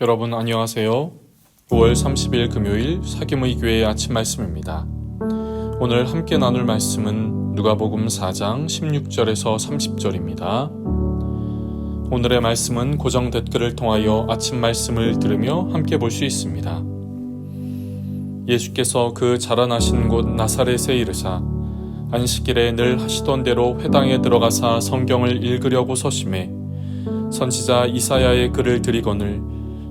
여러분 안녕하세요. 5월 30일 금요일 사김의 교회 아침 말씀입니다. 오늘 함께 나눌 말씀은 누가복음 4장 16절에서 30절입니다. 오늘의 말씀은 고정 댓글을 통하여 아침 말씀을 들으며 함께 볼 수 있습니다. 예수께서 그 자라나신 곳 나사렛에 이르사 안식일에 늘 하시던 대로 회당에 들어가사 성경을 읽으려고 서심해 선지자 이사야의 글을 들이거늘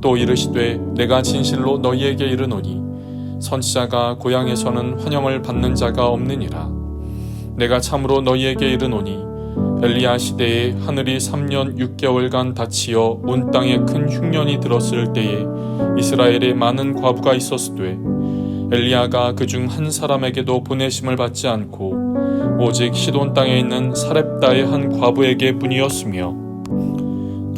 또 이르시되 내가 진실로 너희에게 이르노니 선지자가 고향에서는 환영을 받는 자가 없느니라. 내가 참으로 너희에게 이르노니 엘리야 시대에 하늘이 3년 6개월간 닫히어 온 땅에 큰 흉년이 들었을 때에 이스라엘에 많은 과부가 있었으되 엘리야가 그 중 한 사람에게도 보내심을 받지 않고 오직 시돈 땅에 있는 사렙다의 한 과부에게 뿐이었으며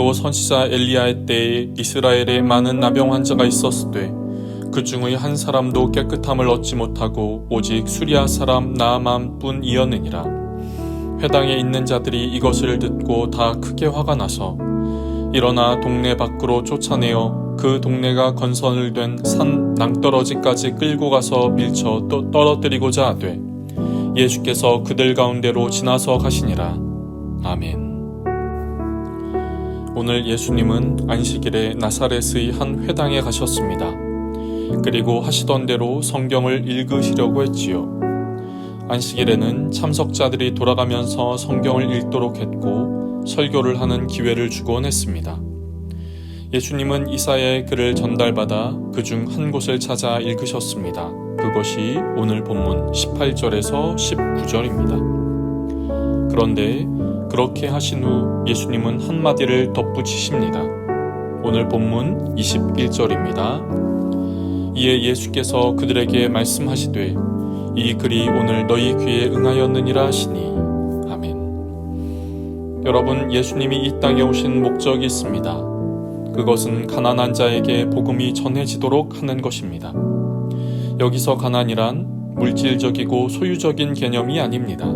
또 선지자 엘리야의 때에 이스라엘에 많은 나병 환자가 있었으되 그 중의 한 사람도 깨끗함을 얻지 못하고 오직 수리아 사람 나아만뿐이었느니라. 회당에 있는 자들이 이것을 듣고 다 크게 화가 나서 일어나 동네 밖으로 쫓아내어 그 동네가 건설 된 산 낭떠러지까지 끌고 가서 밀쳐 또 떨어뜨리고자 하되 예수께서 그들 가운데로 지나서 가시니라. 아멘. 오늘 예수님은 안식일에 나사렛의 한 회당에 가셨습니다. 그리고 하시던 대로 성경을 읽으시려고 했지요. 안식일에는 참석자들이 돌아가면서 성경을 읽도록 했고 설교를 하는 기회를 주곤 했습니다. 예수님은 이사야의 글을 전달받아 그 중 한 곳을 찾아 읽으셨습니다. 그것이 오늘 본문 18절에서 19절입니다. 그런데 그렇게 하신 후 예수님은 한마디를 덧붙이십니다. 오늘 본문 21절입니다. 이에 예수께서 그들에게 말씀하시되 이 글이 오늘 너희 귀에 응하였느니라 하시니 아멘. 여러분 예수님이 이 땅에 오신 목적이 있습니다. 그것은 가난한 자에게 복음이 전해지도록 하는 것입니다. 여기서 가난이란 물질적이고 소유적인 개념이 아닙니다.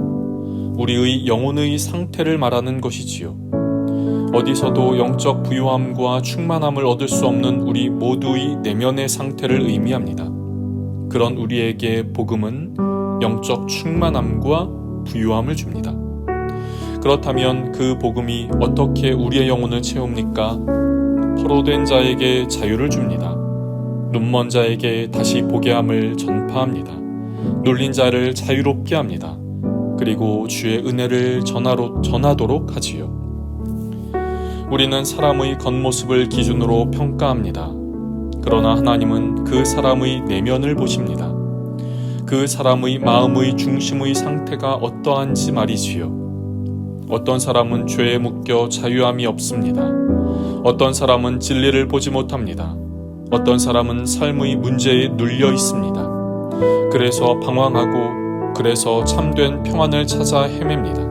우리의 영혼의 상태를 말하는 것이지요. 어디서도 영적 부유함과 충만함을 얻을 수 없는 우리 모두의 내면의 상태를 의미합니다. 그런 우리에게 복음은 영적 충만함과 부유함을 줍니다. 그렇다면 그 복음이 어떻게 우리의 영혼을 채웁니까? 포로된 자에게 자유를 줍니다. 눈먼 자에게 다시 보게 함을 전파합니다. 눌린 자를 자유롭게 합니다. 그리고 주의 은혜를 전하로, 전하도록 하지요. 우리는 사람의 겉모습을 기준으로 평가합니다. 그러나 하나님은 그 사람의 내면을 보십니다. 그 사람의 마음의 중심의 상태가 어떠한지 말이지요. 어떤 사람은 죄에 묶여 자유함이 없습니다. 어떤 사람은 진리를 보지 못합니다. 어떤 사람은 삶의 문제에 눌려 있습니다. 그래서 방황하고 그래서 참된 평안을 찾아 헤맵니다.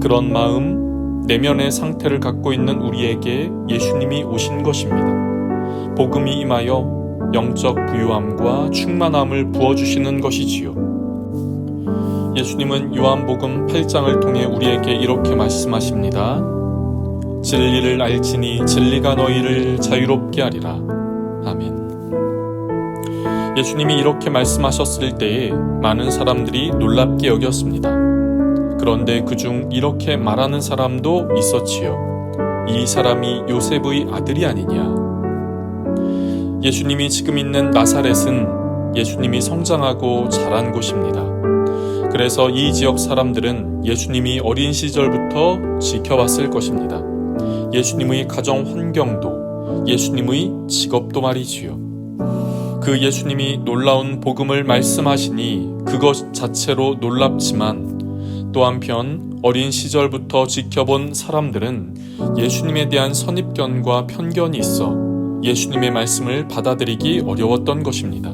그런 마음, 내면의 상태를 갖고 있는 우리에게 예수님이 오신 것입니다. 복음이 임하여 영적 부유함과 충만함을 부어주시는 것이지요. 예수님은 요한복음 8장을 통해 우리에게 이렇게 말씀하십니다. 진리를 알지니 진리가 너희를 자유롭게 하리라. 아멘. 예수님이 이렇게 말씀하셨을 때에 많은 사람들이 놀랍게 여겼습니다. 그런데 그중 이렇게 말하는 사람도 있었지요. 이 사람이 요셉의 아들이 아니냐. 예수님이 지금 있는 나사렛은 예수님이 성장하고 자란 곳입니다. 그래서 이 지역 사람들은 예수님이 어린 시절부터 지켜봤을 것입니다. 예수님의 가정 환경도 예수님의 직업도 말이지요. 그 예수님이 놀라운 복음을 말씀하시니 그것 자체로 놀랍지만 또 한편 어린 시절부터 지켜본 사람들은 예수님에 대한 선입견과 편견이 있어 예수님의 말씀을 받아들이기 어려웠던 것입니다.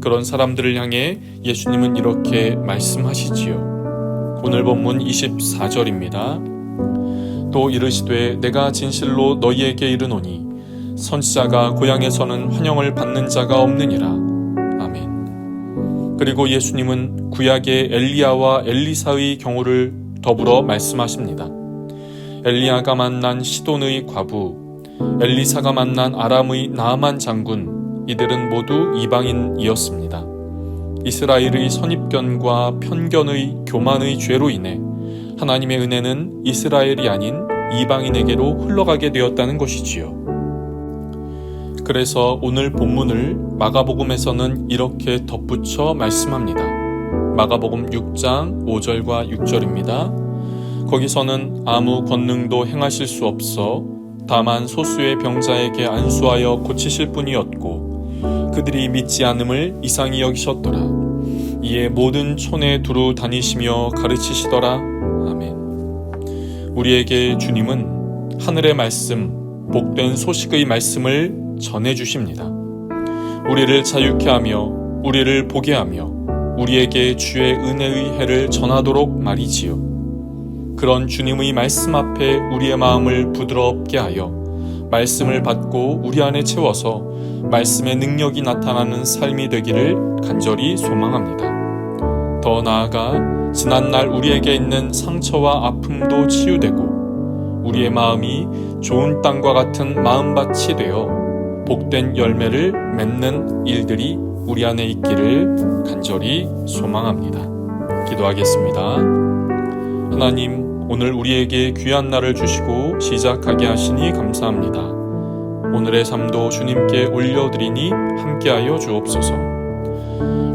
그런 사람들을 향해 예수님은 이렇게 말씀하시지요. 오늘 본문 24절입니다. 또 이르시되 내가 진실로 너희에게 이르노니 선지자가 고향에서는 환영을 받는 자가 없느니라. 아멘. 그리고 예수님은 구약의 엘리야와 엘리사의 경우를 더불어 말씀하십니다. 엘리야가 만난 시돈의 과부, 엘리사가 만난 아람의 나아만 장군, 이들은 모두 이방인이었습니다. 이스라엘의 선입견과 편견의 교만의 죄로 인해 하나님의 은혜는 이스라엘이 아닌 이방인에게로 흘러가게 되었다는 것이지요. 그래서 오늘 본문을 마가복음에서는 이렇게 덧붙여 말씀합니다. 마가복음 6장 5절과 6절입니다. 거기서는 아무 권능도 행하실 수 없어 다만 소수의 병자에게 안수하여 고치실 뿐이었고 그들이 믿지 않음을 이상히 여기셨더라. 이에 모든 촌에 두루 다니시며 가르치시더라. 아멘. 우리에게 주님은 하늘의 말씀, 복된 소식의 말씀을 전해 주십니다. 우리를 자유케 하며 우리를 보게 하며 우리에게 주의 은혜의 해를 전하도록 말이지요. 그런 주님의 말씀 앞에 우리의 마음을 부드럽게 하여 말씀을 받고 우리 안에 채워서 말씀의 능력이 나타나는 삶이 되기를 간절히 소망합니다. 더 나아가 지난날 우리에게 있는 상처와 아픔도 치유되고 우리의 마음이 좋은 땅과 같은 마음밭이 되어 복된 열매를 맺는 일들이 우리 안에 있기를 간절히 소망합니다. 기도하겠습니다. 하나님, 오늘 우리에게 귀한 날을 주시고 시작하게 하시니 감사합니다. 오늘의 삶도 주님께 올려드리니 함께하여 주옵소서.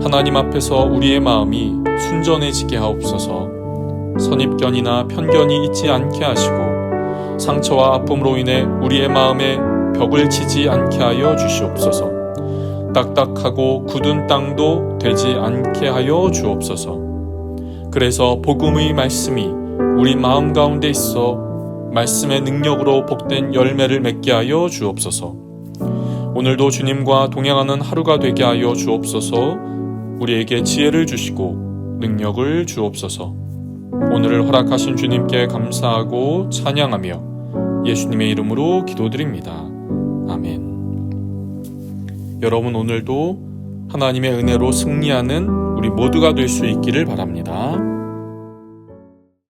하나님 앞에서 우리의 마음이 순전해지게 하옵소서. 선입견이나 편견이 있지 않게 하시고 상처와 아픔으로 인해 우리의 마음에 벽을 치지 않게 하여 주시옵소서. 딱딱하고 굳은 땅도 되지 않게 하여 주옵소서. 그래서 복음의 말씀이 우리 마음 가운데 있어 말씀의 능력으로 복된 열매를 맺게 하여 주옵소서. 오늘도 주님과 동행하는 하루가 되게 하여 주옵소서. 우리에게 지혜를 주시고 능력을 주옵소서. 오늘을 허락하신 주님께 감사하고 찬양하며 예수님의 이름으로 기도드립니다. 여러분 오늘도 하나님의 은혜로 승리하는 우리 모두가 될 수 있기를 바랍니다.